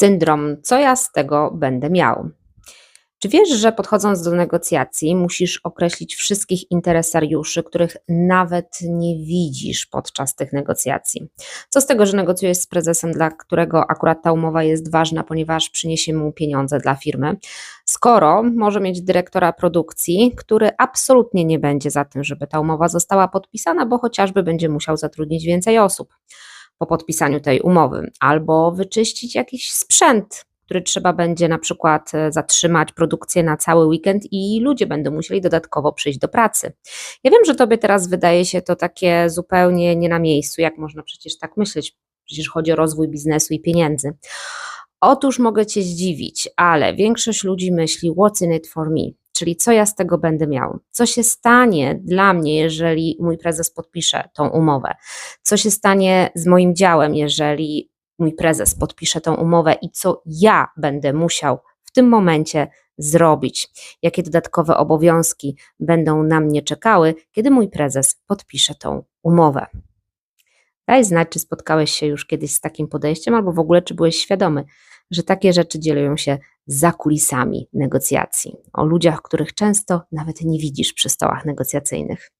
Syndrom, co ja z tego będę miał? Czy wiesz, że podchodząc do negocjacji, musisz określić wszystkich interesariuszy, których nawet nie widzisz podczas tych negocjacji? Co z tego, że negocjujesz z prezesem, dla którego akurat ta umowa jest ważna, ponieważ przyniesie mu pieniądze dla firmy, skoro może mieć dyrektora produkcji, który absolutnie nie będzie za tym, żeby ta umowa została podpisana, bo chociażby będzie musiał zatrudnić więcej osób po podpisaniu tej umowy, albo wyczyścić jakiś sprzęt, który trzeba będzie na przykład e, zatrzymać produkcję na cały weekend i ludzie będą musieli dodatkowo przyjść do pracy. Ja wiem, że tobie teraz wydaje się to takie zupełnie nie na miejscu, jak można przecież tak myśleć, przecież chodzi o rozwój biznesu i pieniędzy. Otóż mogę cię zdziwić, ale większość ludzi myśli what's in it for me, czyli co ja z tego będę miał, co się stanie dla mnie, jeżeli mój prezes podpisze tą umowę, co się stanie z moim działem, jeżeli mój prezes podpisze tą umowę i co ja będę musiał w tym momencie zrobić, jakie dodatkowe obowiązki będą na mnie czekały, kiedy mój prezes podpisze tą umowę. Daj znać, czy spotkałeś się już kiedyś z takim podejściem, albo w ogóle, czy byłeś świadomy, że takie rzeczy dzieją się za kulisami negocjacji, o ludziach, których często nawet nie widzisz przy stołach negocjacyjnych.